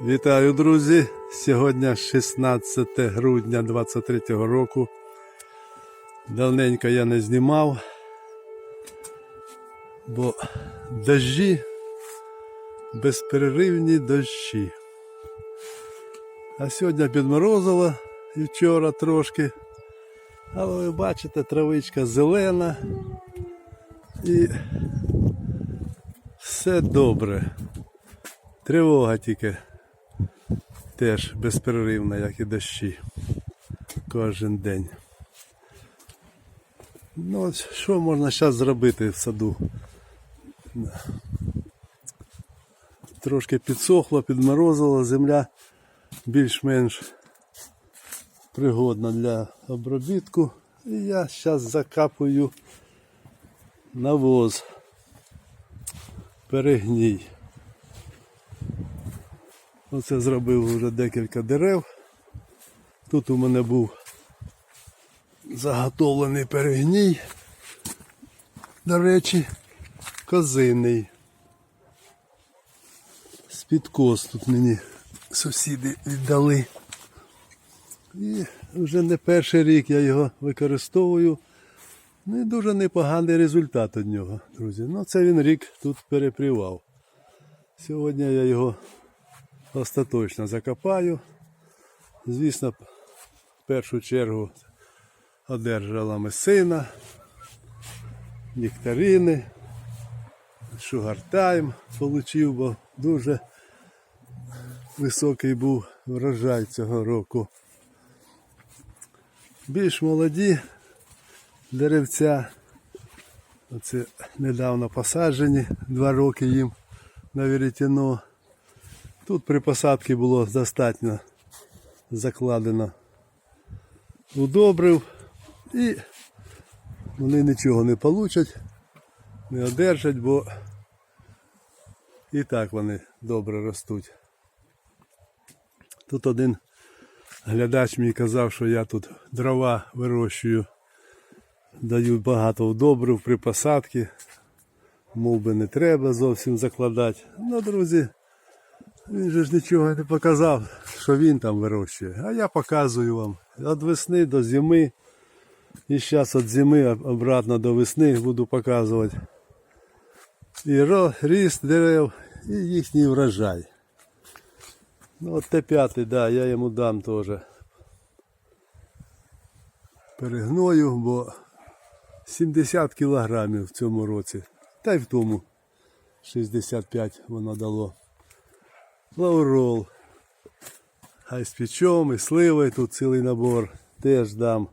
Вітаю, друзі! Сьогодні 16 грудня 23 року. Давненько я не знімав, бо дощі, безперервні дощі. А сьогодні підморозило і вчора трошки. Але ви бачите, травичка зелена і все добре. Тривога тільки теж безперервна, як і дощі. Кожен день. Ну, от що можна зараз зробити в саду? Трошки підсохло, підморозило, земля більш-менш пригодна для обробітку. І я зараз закапую навоз. Перегній. Оце зробив вже декілька дерев. Тут у мене був заготовлений перегній. До речі, козиний. З-під коз тут мені сусіди віддали. І вже не перший рік я його використовую. Ну і дуже непоганий результат від нього, друзі. Ну це він рік тут перепрівав. Сьогодні я його остаточно закопаю. Звісно, в першу чергу одержала месина, нектарини, шугартайм получив, бо дуже високий був врожай цього року. Більш молоді деревця. Оце недавно посаджені, два роки їм на веретено. Тут при посадці було достатньо закладено удобрив і вони нічого не получать, не одержать, бо і так вони добре ростуть. Тут один глядач мені казав, що я тут дрова вирощую, даю багато удобрив при посадці, мов би не треба зовсім закладати. Ну, друзі. Він же ж нічого не показав, що він там вирощує. А я показую вам. Від весни до зими. І зараз від зими обратно до весни буду показувати. І ріст дерев, і їхній врожай. Ну от Т5, да, я йому дам теж. Перегною, бо 70 кілограмів в цьому році. Та й в тому 65 воно дало лаурол. Хай з пічом і сливи, тут цілий набор теж дам.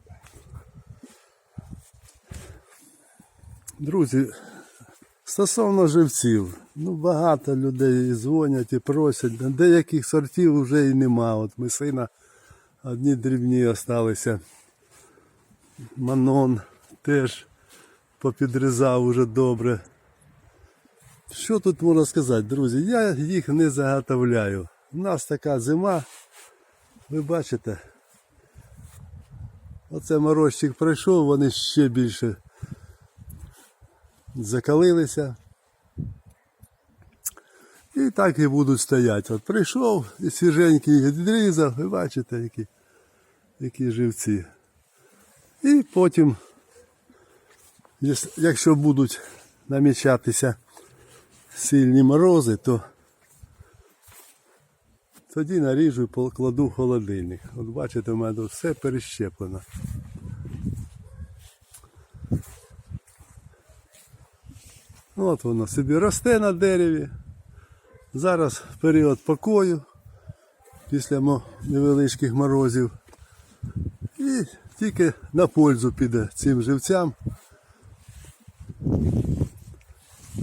Друзі, стосовно живців, ну багато людей і дзвонять і просять, деяких сортів вже і нема. От ми сина одні дрібні осталися. Манон теж попідрізав уже добре. Що тут можна сказати, друзі? Я їх не заготовляю. У нас така зима, ви бачите. Оце морозчик пройшов, вони ще більше закалилися. І так і будуть стояти. От прийшов і свіженький відрізав, ви бачите, які, які живці. І потім, якщо будуть намічатися сильні морози, то тоді наріжу і покладу в холодильник. От бачите, у мене тут все перещеплено. От воно собі росте на дереві. Зараз період покою після невеличких морозів. І тільки на пользу піде цим живцям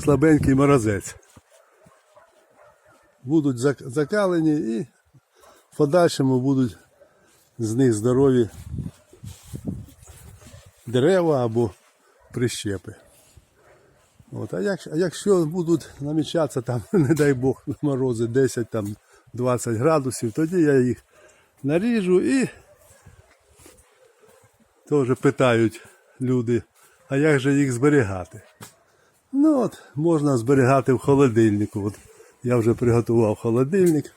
слабенький морозець. Будуть закалені і в подальшому будуть з них здорові дерева або прищепи. От, а, а якщо будуть намічатися там, не дай Бог, морози 10 там 20 градусів, тоді я їх наріжу і теж питають люди, а як же їх зберігати? Ну от, можна зберігати в холодильнику. От я вже приготував холодильник.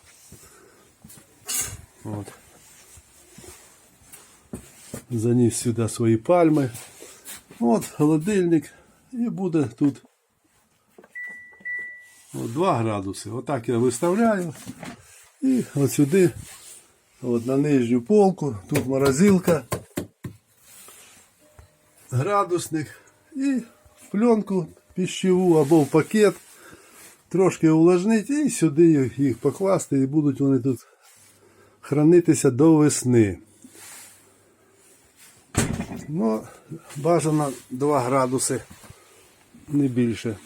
От. Заніс сюди свої пальми. От холодильник. І буде тут от 2 градуси. Отак я виставляю. І от сюди, от на нижню полку, тут морозилка, градусник і пленку пищеву або в пакет трошки увлажнити і сюди їх покласти, і будуть вони тут хранитися до весни. Ну, бажано 2 градуси, не більше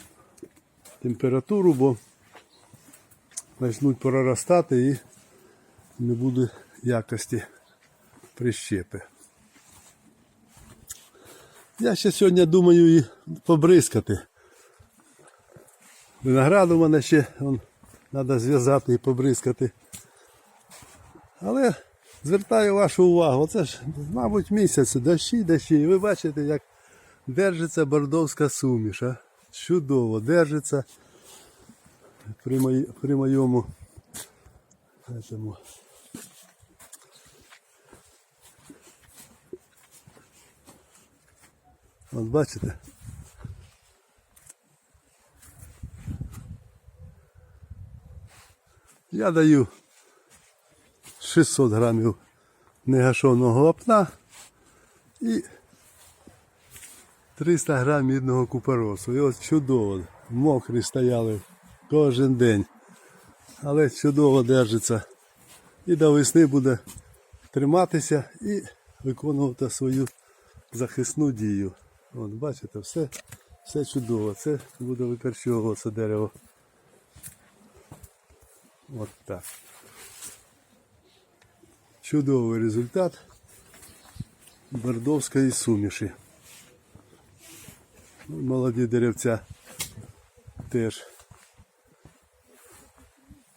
температуру, бо почнуть проростати і не буде якості прищепи. Я ще сьогодні думаю і побризкати. Виноград у мене ще треба зв'язати і побризкати. Але звертаю вашу увагу, це ж, мабуть, місяць, дощі, дощі. І ви бачите, як держиться бордовська суміш. А? Чудово держиться при, мої, при моєму этому, От бачите? Я даю 600 грамів негашеного вапна і 300 грам мідного купоросу. І от чудово, мокрі стояли кожен день. Але чудово держиться. І до весни буде триматися і виконувати свою захисну дію. От бачите, все, все чудово. Це буде викорчовуватися дерево. От так. Чудовий результат бордовської суміші. Ну, Молоді деревця теж.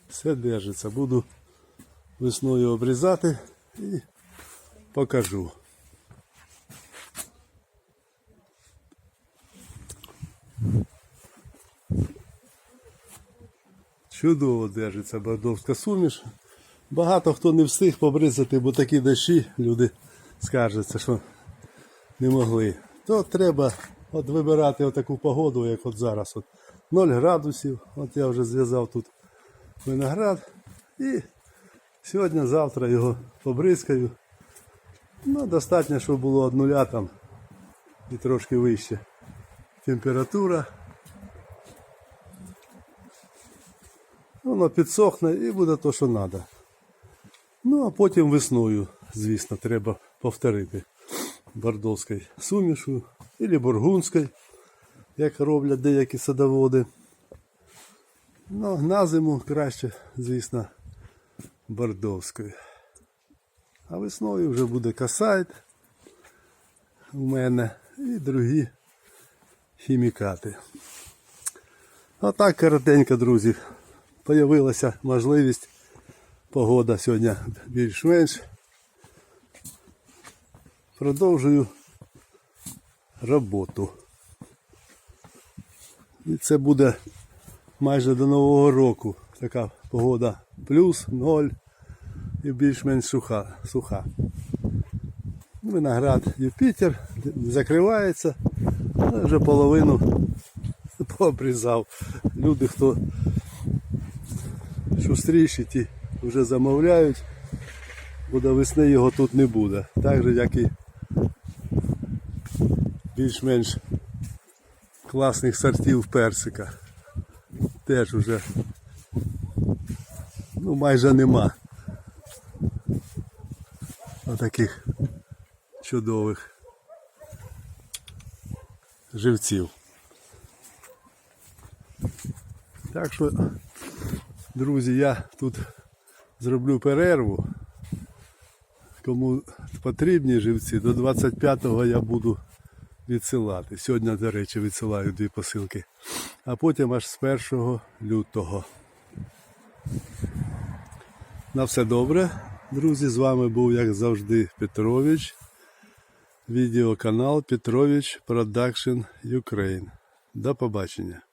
Все держиться. Буду весною обрізати і покажу. Чудово держиться бордовська суміш. Багато хто не встиг побризати, бо такі дощі люди скаржаться, що не могли. То треба от вибирати отаку погоду, як от зараз. От 0 градусів. От я вже зв'язав тут виноград. І сьогодні-завтра його побризкаю. Ну, достатньо, щоб було від нуля там і трошки вище. Температура. Воно підсохне і буде то, що треба. Ну, а потім весною, звісно, треба повторити бордовською сумішу або бургундською, як роблять деякі садоводи. Ну, на зиму краще, звісно, бордовською. А весною вже буде касайт у мене і другі хімікати. Отак коротенько, друзі. Появилася можливість. Погода сьогодні більш-менш. Продовжую роботу. І це буде майже до Нового року. Така погода плюс, ноль і більш-менш суха. суха. Виноград Юпітер закривається, але вже половину пообрізав. Люди, хто шустріші, ті вже замовляють, бо до весни його тут не буде. Так же, як і більш-менш класних сортів персика. Теж вже ну, майже нема. Отаких чудових живців. Так що, друзі, я тут зроблю перерву. Кому потрібні живці, до 25-го я буду відсилати. Сьогодні, до речі, відсилаю дві посилки. А потім аж з 1 лютого. На все добре, друзі. З вами був, як завжди, Петрович. Відеоканал Петрович Продакшн Ukraine. До побачення.